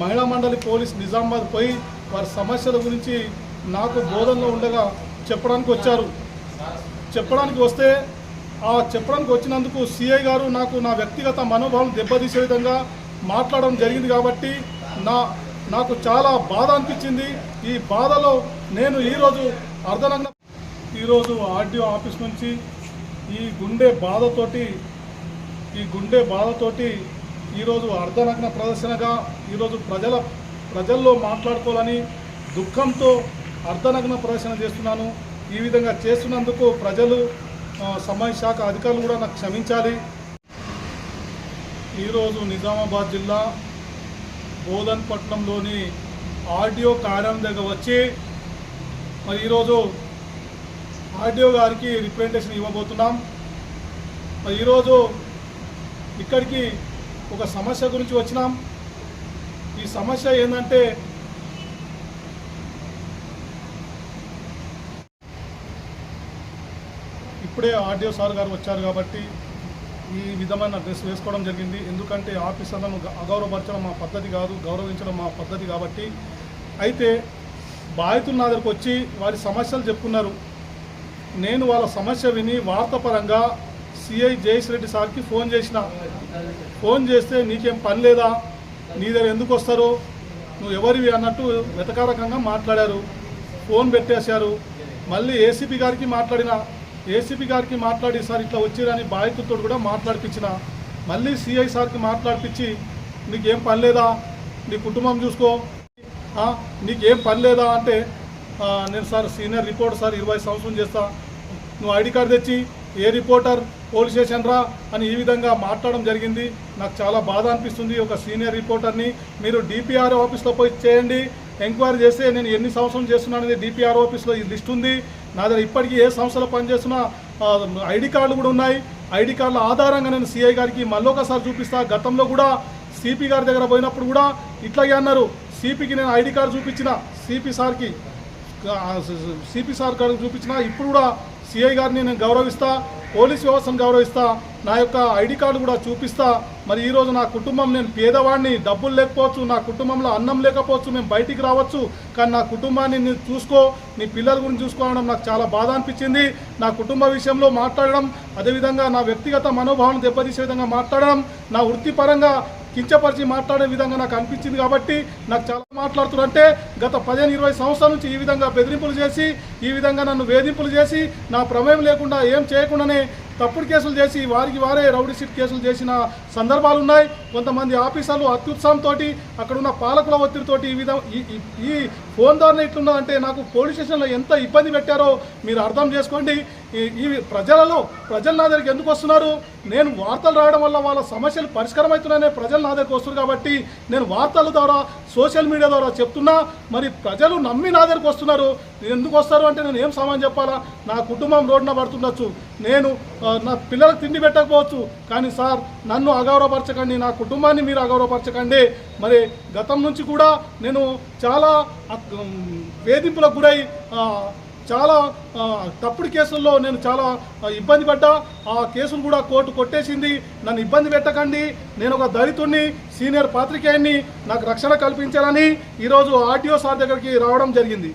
మహిళా మండలి పోలీస్ నిజామాబాద్ పోయి వారి సమస్యల గురించి నాకు బోధనలో ఉండగా చెప్పడానికి వచ్చారు. చెప్పడానికి వస్తే ఆ చెప్పడానికి వచ్చినందుకు సిఐ గారు నాకు నా వ్యక్తిగత మనోభావం దెబ్బతీసే విధంగా మాట్లాడడం జరిగింది కాబట్టి నా నాకు చాలా బాధ అనిపించింది. ఈ బాధలో నేను ఈరోజు అర్ధనంగా ఈరోజు ఆర్డీఓ ఆఫీస్ నుంచి ఈ గుండె బాధతోటి ఈ గుండె బాధతోటి ఈరోజు అర్ధనగ్న ప్రదర్శనగా ఈరోజు ప్రజల ప్రజల్లో మాట్లాడుకోవాలని దుఃఖంతో అర్ధనగ్న ప్రదర్శన చేస్తున్నాను. ఈ విధంగా చేస్తున్నందుకు ప్రజలు సమాజ శాఖ అధికారులు కూడా నాకు క్షమించాలి. ఈరోజు నిజామాబాద్ జిల్లా బోధన్పట్నంలోని ఆర్డీఓ కార్యాలయం దగ్గర వచ్చి మరి ఈరోజు ఆర్డీఓ గారికి రిప్రజెంటేషన్ ఇవ్వబోతున్నాం. మరి ఈరోజు ఇక్కడికి ఒక సమస్య గురించి వచ్చినాం. ఈ సమస్య ఏంటంటే ఇప్పుడే ఆర్డీఓ సార్ గారు వచ్చారు కాబట్టి ఈ విధమైన డ్రెస్ వేసుకోవడం జరిగింది. ఎందుకంటే ఆఫీసర్లను అగౌరవపరచడం మా పద్ధతి కాదు గౌరవించడం మా పద్ధతి కాబట్టి. అయితే బాధితులు నా దగ్గరకు వచ్చి వారి సమస్యలు చెప్పుకున్నారు. నేను వాళ్ళ సమస్య విని వార్తాపరంగా సిఐ జయేష్ రెడ్డి సార్కి ఫోన్ చేసిన. ఫోన్ చేస్తే నీకేం పని లేదా? నీ దగ్గర ఎందుకు వస్తారు? నువ్వు ఎవరివి అన్నట్టు వెతకారకంగా మాట్లాడారు. ఫోన్ పెట్టేశారు. మళ్ళీ ఏసీపీ గారికి మాట్లాడిన ఏసీపీ గారికి మాట్లాడి సార్ ఇట్లా వచ్చిరని బాధితుతో కూడా మాట్లాడిపించిన. మళ్ళీ సిఐ సార్కి మాట్లాడిపించి నీకేం పని లేదా? నీ కుటుంబం చూసుకో. నీకేం పని లేదా? అంటే నేను సార్ సీనియర్ రిపోర్టర్ సార్ ఇరవై సంవత్సరం చేస్తా. నువ్వు ఐడి కార్డు తెచ్చి ఏ రిపోర్టర్ పోలీస్ స్టేషన్ రా అని ఈ విధంగా మాట్లాడడం జరిగింది. నాకు చాలా బాధ అనిపిస్తుంది ఒక సీనియర్ రిపోర్టర్ని. మీరు డిపిఆర్ ఆఫీస్లో పోయి చేయండి. ఎంక్వైరీ చేస్తే నేను ఎన్ని సంవత్సరం చేస్తున్నాను అనేది డిపిఆర్ ఆఫీస్లో ఈ లిస్ట్ ఉంది. నా దగ్గర ఇప్పటికీ ఏ సంస్థలో పనిచేస్తున్నా ఐడి కార్డులు కూడా ఉన్నాయి. ఐడి కార్డుల ఆధారంగా నేను సిఐ గారికి మళ్ళొకసారి చూపిస్తా. గతంలో కూడా సిపి గారి దగ్గర పోయినప్పుడు కూడా ఇట్లాగే అన్నారు. సిపికి నేను ఐడి కార్డు చూపించిన. సిపి సార్కి సిపి సార్ గారికి చూపించిన ఇప్పుడు కూడా సిఐ గారిని నేను గౌరవిస్తా పోలీస్ వ్యవస్థను గౌరవిస్తా నా యొక్క ఐడి కార్డు కూడా చూపిస్తా మరి ఈరోజు నా కుటుంబం నేను పేదవాడిని డబ్బులు లేకపోవచ్చు నా కుటుంబంలో అన్నం లేకపోవచ్చు మేము బయటికి రావచ్చు కానీ నా కుటుంబాన్ని నేను చూసుకో నీ పిల్లల గురించి చూసుకోవడం నాకు చాలా బాధ అనిపించింది. నా కుటుంబ విషయంలో మాట్లాడడం అదేవిధంగా నా వ్యక్తిగత మనోభావాన్ని దెబ్బతీసే విధంగా మాట్లాడడం నా వృత్తిపరంగా కించపరిచి మాట్లాడే విధంగా నాకు అనిపించింది కాబట్టి నాకు చాలా మాట్లాడుతున్నారంటే గత పదిహేను ఇరవై సంవత్సరాల నుంచి ఈ విధంగా బెదిరింపులు చేసి ఈ విధంగా నన్ను వేధింపులు చేసి నా ప్రమేయం లేకుండా ఏం చేయకుండానే తప్పుడు కేసులు చేసి వారికి వారే రౌడీ షీట్ కేసులు చేసిన సందర్భాలు ఉన్నాయి. కొంతమంది ఆఫీసర్లు అత్యుత్సాహంతో అక్కడ ఉన్న పాలకుల ఒత్తిడితోటి ఈ విధం ఈ ఈ- ఫోన్ ద్వారా ఇట్లున్నదంటే నాకు పోలీస్ స్టేషన్లో ఎంత ఇబ్బంది పెట్టారో మీరు అర్థం చేసుకోండి. ఈ- ప్రజలలో ప్రజలు నా దగ్గరికి ఎందుకు వస్తున్నారు? నేను వార్తలు రాయడం వల్ల వాళ్ళ సమస్యలు పరిష్కారం అవుతున్నాయనే ప్రజలు నా దగ్గరికి వస్తున్నారు కాబట్టి నేను వార్తల ద్వారా సోషల్ మీడియా ద్వారా చెప్తున్నా. మరి ప్రజలు నమ్మి నా దగ్గరికి వస్తున్నారు. ఎందుకు వస్తారు అంటే నేను ఏం సామాన్ చెప్పాలా? నా కుటుంబం రోడ్డున పడుతుండొచ్చు. నేను నా పిల్లలకు తిండి పెట్టకపోవచ్చు. కానీ సార్ నన్ను అగౌరవపరచకండి. నా కుటుంబాన్ని మీరు అగౌరవపరచకండి. మరి గతం నుంచి కూడా నేను చాలా వేధింపులకు గురై చాలా తప్పుడు కేసుల్లో నేను చాలా ఇబ్బంది పడ్డా. ఆ కేసును కూడా కోర్టు కొట్టేసింది. నన్ను ఇబ్బంది పెట్టకండి. నేను ఒక దళితుడిని సీనియర్ పాత్రికేయుడిని నాకు రక్షణ కల్పించాలని ఈరోజు ఆర్టీఓ సార్ దగ్గరికి రావడం జరిగింది.